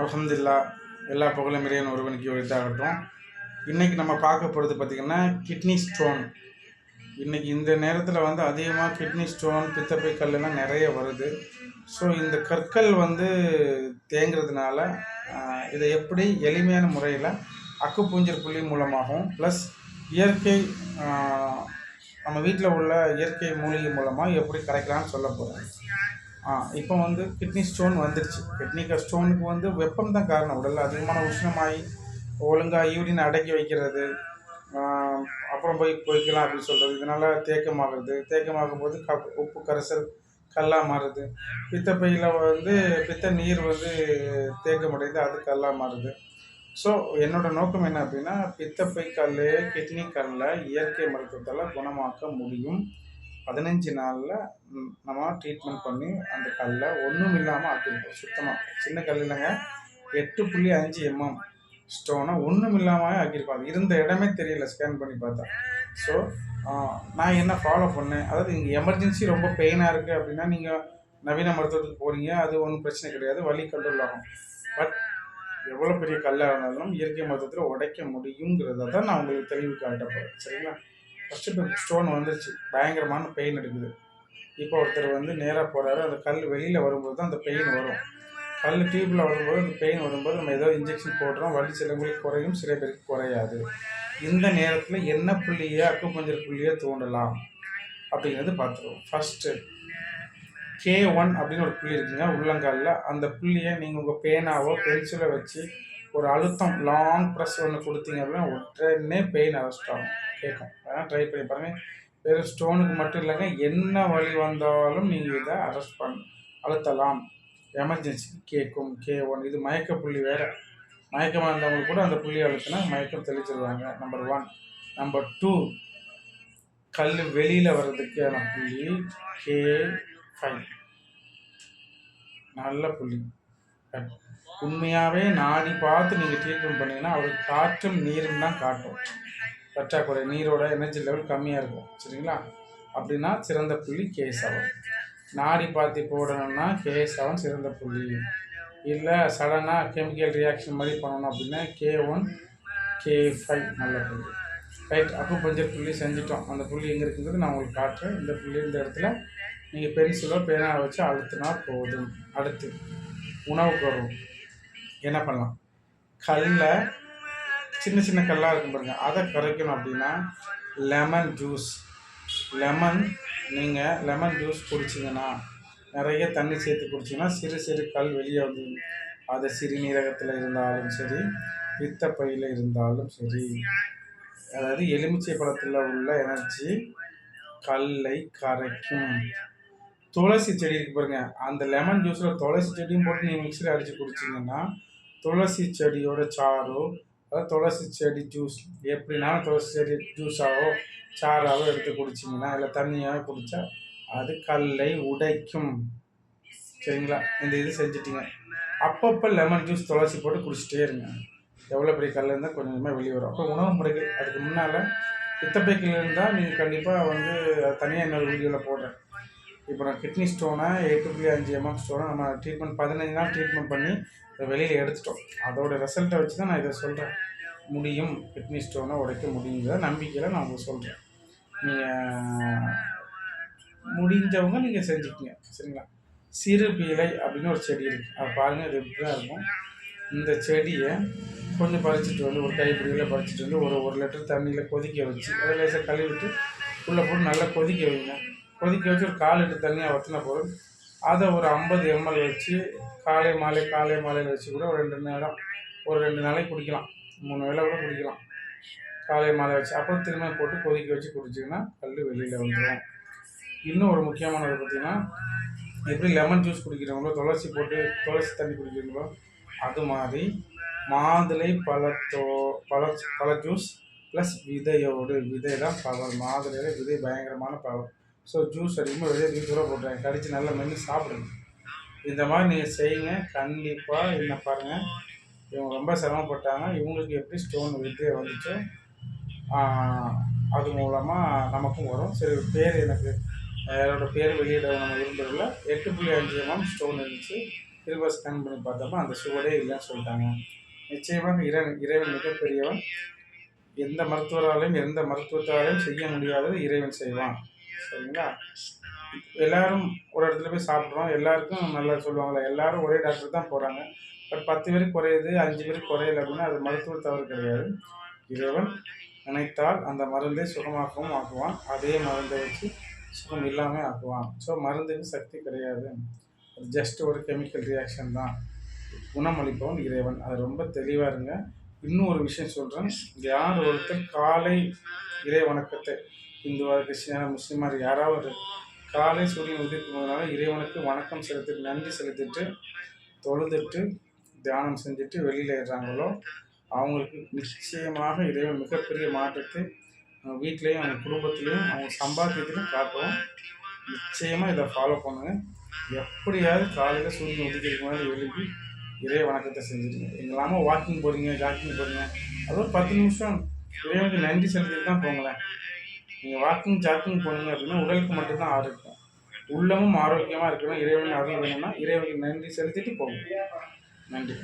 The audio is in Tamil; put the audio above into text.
அலமதுல்லா எல்லா புகழும் இறைவன் ஒருவனுக்கு உரித்தாகட்டும். இன்றைக்கி நம்ம பார்க்க போகிறது பார்த்திங்கன்னா கிட்னி ஸ்டோன். இன்றைக்கி இந்த நேரத்தில் வந்து அதிகமாக கிட்னி ஸ்டோன் பித்தப்பை கல்லாம் நிறைய வருது. ஸோ இந்த கற்கள் வந்து தேங்குறதுனால இதை எப்படி எளிமையான முறையில் அக்குப்பூஞ்சர் புள்ளி மூலமாகவும் ப்ளஸ் இயற்கை நம்ம வீட்டில் உள்ள இயற்கை மூலிகை மூலமாக எப்படி கரைக்கலாம்னு சொல்ல போகிறேன் இப்போ வந்து கிட்னி ஸ்டோன் வந்துடுச்சு கிட்னி ஸ்டோனுக்கு வந்து வெப்பம் தான் காரணம். உடலில் அதிகமான உஷ்ணமாகி ஒழுங்காக யூரின் அடக்கி வைக்கிறது அப்புறம் போய் பொய்க்கலாம் அப்படின்னு சொல்கிறது இதனால் தேக்கமாகிறது. தேக்கமாகும் போது க உப்பு கரைசல் கல்லாக மாறுது. பித்தப்பையில் வந்து பித்த நீர் வந்து தேக்கமடைந்து அது கல்லாக மாறுது. ஸோ என்னோட நோக்கம் என்ன அப்படின்னா பித்தப்பை கல் கிட்னி கல்லை இயற்கை மருத்துவத்தால் குணமாக்க முடியும். பதினஞ்சு நாளில் நம்ம ட்ரீட்மெண்ட் பண்ணி அந்த கல்லை ஒன்றும் இல்லாமல் ஆக்கியிருக்கோம் சுத்தமாக சின்ன கல் இல்லைங்க. எட்டு புள்ளி அஞ்சு எம்எம் ஸ்டோனை ஒன்றும் இல்லாமல் ஆக்கியிருக்கோம். அது இருந்த இடமே தெரியல ஸ்கேன் பண்ணி பார்த்தா. ஸோ நான் என்ன ஃபாலோ பண்ணேன்? அதாவது இங்கே எமர்ஜென்சி ரொம்ப பெயினாக இருக்குது அப்படின்னா நீங்கள் நவீன மருத்துவத்துக்கு போகிறீங்க அது ஒன்றும் பிரச்சனை கிடையாது வலி கண்ட்ரோல் ஆகும் பட் எவ்வளோ பெரிய கல்லாக இருந்தாலும் இயற்கை மருத்துவத்தில் உடைக்க முடியுங்கிறத தான் நான் உங்களுக்கு தெளிவு காட்ட போகிறேன் சரிங்களா? ஃபஸ்ட்டு இப்போ ஸ்டோன் வந்துருச்சு. பயங்கரமான பெயின் எடுக்குது இப்போ ஒருத்தர் வந்து நேராக போகிறாரு அந்த கல் வெளியில் வரும்போது தான் அந்த பெயின் வரும். கல் டியூப்பில் வரும்போது அந்த பெயின் வரும்போது நம்ம ஏதோ இன்ஜெக்ஷன் போடுறோம். வலி சிலவங்களுக்கு குறையும் சில பேருக்கு குறையாது. இந்த நேரத்தில் என்ன புள்ளியை அக்குப்பஞ்சர் புள்ளியை தூண்டலாம் அப்படிங்கிறது பார்த்துருவோம் ஃபஸ்ட்டு கே ஒன் அப்படின்னு ஒரு புள்ளி இருக்குங்க. உள்ளங்காலில். அந்த புள்ளியை நீங்கள் உங்கள் பேனாவோ பென்சிலோ வச்சு ஒரு அழுத்தம் லாங் ப்ரெஸ் ஒன்று கொடுத்தீங்க அப்படின்னா உடனே பெயின் அரெஸ்ட் ஆகும். கேட்கும் அதான் ட்ரை பண்ணி பாருங்கள் வெறும் ஸ்டோனுக்கு மட்டும் இல்லைங்க என்ன வழி வந்தாலும் நீங்கள் இதை அரெஸ்ட் பண்ண அழுத்தலாம். எமர்ஜென்சி கேட்கும் கே ஒன் இது மயக்க புள்ளி வேறு. மயக்கமாக இருந்தவங்களுக்கு கூட அந்த புள்ளி அழுத்தினா மயக்கம் தெளிச்சிடுவாங்க நம்பர் ஒன் நம்பர் டூ கல் வெளியில் வர்றதுக்கான புள்ளி கே ஃபைவ் நல்ல புள்ளி. உண்மையாகவே நாடி பார்த்து நீங்கள் ட்ரீட்மெண்ட் பண்ணீங்கன்னா அவருக்கு காற்றும் நீரும் தான் காட்டும். பற்றாக்குறை நீரோட எனர்ஜி லெவல் கம்மியாக இருக்கும். சரிங்களா? அப்படின்னா சிறந்த புள்ளி கே செவன் நாடி பார்த்து போடணும்னா கே செவன் சிறந்த புள்ளி. இல்லை சடனாக கெமிக்கல் ரியாக்ஷன் மாதிரி பண்ணணும் அப்படின்னா கே ஒன் கே ஃபைவ் நல்ல புள்ளி. ரைட் அப்போ கொஞ்சம் புள்ளி செஞ்சுட்டோம். அந்த புள்ளி எங்கே இருக்குங்கிறது நான் உங்களுக்கு காட்டுறேன். இந்த புள்ளி இந்த இடத்துல நீங்கள் பென்சிலோ பேனாவை வச்சு அழுத்தினா போதும். அடுத்து உணவுக்கு வரும் என்ன பண்ணலாம்? கல்லில் சின்ன சின்ன கல்லாக இருக்கும் பாருங்க. அதை கரைக்கணும் அப்படின்னா லெமன் ஜூஸ் லெமன் நீங்கள் லெமன் ஜூஸ் குடிச்சிங்கன்னா நிறைய தண்ணி சேர்த்து குடிச்சிங்கன்னா சிறு சிறு கல் வெளியே வந்து அது சிறுநீரகத்தில் இருந்தாலும் சரி பித்தப்பையில் இருந்தாலும் சரி அதாவது எலுமிச்சை பழத்தில் உள்ள எனர்ஜி கல்லை கரைக்கும். துளசி செடி இருக்கு பாருங்க. அந்த லெமன் ஜூஸில் துளசி செடியும் போட்டு நீங்கள் மிக்சியில் அடித்து குடிச்சிங்கன்னா துளசி செடியோட சாறோ அதாவது துளசி செடி ஜூஸ் எப்படினாலும் துளசி செடி ஜூஸாவோ சாறாவோ எடுத்து குடிச்சிங்கன்னா இல்லை தண்ணியாகவே குடித்தா அது கல்லை உடைக்கும். சரிங்களா? இந்த இது செஞ்சிட்டிங்க. அப்பப்போ லெமன் ஜூஸ் துளசி போட்டு குடிச்சிட்டே இருங்க. எவ்வளோ பெரிய கல் இருந்தால் கொஞ்சம் கொஞ்சமாக வெளியே வரும். அப்போ உணவு முறைகள் அதுக்கு முன்னால் பித்தப்பைக்கில் இருந்தால் நீங்கள் கண்டிப்பாக வந்து தனியாக இன்னொரு வீடியோவில் போடுறேன். இப்போ நான் கிட்னி ஸ்டோனை எட்டு புள்ளி அஞ்சு எம்எம் ஸ்டோனை நம்ம ட்ரீட்மெண்ட் பதினஞ்சு நாள் ட்ரீட்மெண்ட் பண்ணி வெளியில் எடுத்துட்டோம். அதோட ரிசல்ட்டை வச்சு தான் நான் இதை சொல்கிறேன் முடியும். கிட்னி ஸ்டோனை உடைக்க முடியுங்கிற நம்பிக்கையில் நான் உங்களுக்கு சொல்கிறேன் நீங்கள் முடிஞ்சவங்க நீங்கள் செஞ்சுக்கங்க. சரிங்களா? சிறு பீலை அப்படின்னு ஒரு செடி இருக்குது அதை பாருங்கள் இது இப்படி தான் இருக்கும். இந்த செடியை கொஞ்சம் பறிச்சுட்டு வந்து ஒரு கைப்பிடியில் பறிச்சுட்டு வந்து ஒரு ஒரு லிட்டர் தண்ணியில் கொதிக்க வச்சு அதை லேசாக கழுவிட்டு உள்ளே போட்டு நல்லா கொதிக்க வைங்க. கொதிக்க வச்சு ஒரு கால் லிட்டர் தண்ணியாக வற்றின போதும். அதை ஒரு ஐம்பது எம்எல் வச்சு காலை மாலை காலை மாலையில் வச்சு கூட ஒரு ரெண்டு நேரம் ஒரு ரெண்டு நாளைக்கு குடிக்கலாம். மூணு வேலை கூட குடிக்கலாம். காலை மாலை வச்சு. அப்புறம் திரும்ப போட்டு கொதிக்க வச்சு குடிச்சிங்கன்னா கல் வெளியில் வந்துடும் இன்னும் ஒரு முக்கியமானது பார்த்திங்கன்னா எப்படி லெமன் ஜூஸ் குடிக்கிறவங்களோ துளசி போட்டு துளசி தண்ணி குடிக்கிறீங்களோ அது மாதிரி மாதுளை பழத்தோ பழ பழ ஜூஸ் ப்ளஸ் விதையோடு. விதை தான் பவர் மாதுளையில் விதை பயங்கரமான பவர் ஸோ ஜூஸ் அடிக்கும்போது வெளியே தூக்கி கூட போட்டுறேன் கடித்து நல்லா மென்று சாப்பிடுங்க இந்த மாதிரி நீங்கள் செய்யுங்க. கண்டிப்பாக என்ன பாருங்கள் இவங்க ரொம்ப சிரமப்பட்டாங்க. இவங்களுக்கு எப்படி ஸ்டோன் வித்தை வந்துச்சோ அது மூலமாக நமக்கும் வரும். சரி பேர் எனக்கு யாரோட பேர் வெளியிட நம்ம விரும்புறதில்ல எட்டு புள்ளி அஞ்சு எம்எம் ஸ்டோன் இருந்துச்சு. இருவர் ஸ்கேன் பண்ணி பார்த்தப்ப அந்த சுவடே இல்லைன்னு சொல்லிட்டாங்க. நிச்சயமாக இறைவன் இறைவன் மிகப்பெரியவன். எந்த மருத்துவராலையும் எந்த மருத்துவத்தாலையும் செய்ய முடியாதது இறைவன் செய்வான். சரிங்களா? எல்லாரும் ஒரு இடத்துல போய் சாப்பிட்றோம். எல்லாருக்கும் நல்லா சொல்லுவாங்களே? எல்லாரும் ஒரே டாக்டர் தான் போகிறாங்க பட் பத்து பேருக்கு குறையுது அஞ்சு பேருக்கு குறையல அப்படின்னா அது மருத்துவ தவறு கிடையாது. இறைவன் நினைத்தால் அந்த மருந்தை சுகமாக்கவும் ஆக்குவான். அதே மருந்தை வச்சு சுகம் இல்லாமல் ஆக்குவான். ஸோ மருந்துக்கு சக்தி கிடையாது. அது ஜஸ்ட் ஒரு கெமிக்கல் ரியாக்ஷன் தான். குணமளிப்பவன் இறைவன். அது ரொம்ப தெளிவாக இருங்க. இன்னும் ஒரு விஷயம் சொல்கிறேன் யார் ஒருத்தர் காலை இறை வணக்கத்தை இந்துவாக கிறிஸ்டியான முஸ்லீமாக யாராவது காலை சூரியன் உதிக்கும் போதனால இறைவனுக்கு வணக்கம் செலுத்திட்டு நன்றி செலுத்திட்டு தொழுதுட்டு தியானம் செஞ்சுட்டு வெளியில் ஏறுறாங்களோ அவங்களுக்கு நிச்சயமாக இறைவன் மிகப்பெரிய மாற்றத்தை அவங்க வீட்லேயும் அவங்க குடும்பத்துலேயும் அவங்க சம்பாத்தியத்திலையும் காட்டுவோம். நிச்சயமாக இதை ஃபாலோ பண்ணுங்க. எப்படியாவது காலையில் சூரியன் உதிக்கிறதுக்கு முன்னாடி எழுப்பி இறை வணக்கத்தை செஞ்சுருங்க இல்லாமல் வாக்கிங் போகிறீங்க ஜாக்கிங் போகிறீங்க அது ஒரு பத்து நிமிஷம் இறைவனுக்கு நன்றி செலுத்திட்டு தான் போங்களேன். நீங்கள் வாக்கிங் ஜாக்கிங் போனீங்க அப்படின்னா உடலுக்கு மட்டும்தான் ஆரோக்கியம். உள்ளமும் ஆரோக்கியமாக இருக்கணும். இறைவன் அருள் வேணும்னா இறைவனுக்கு நன்றி செலுத்திட்டு போங்க நன்றி.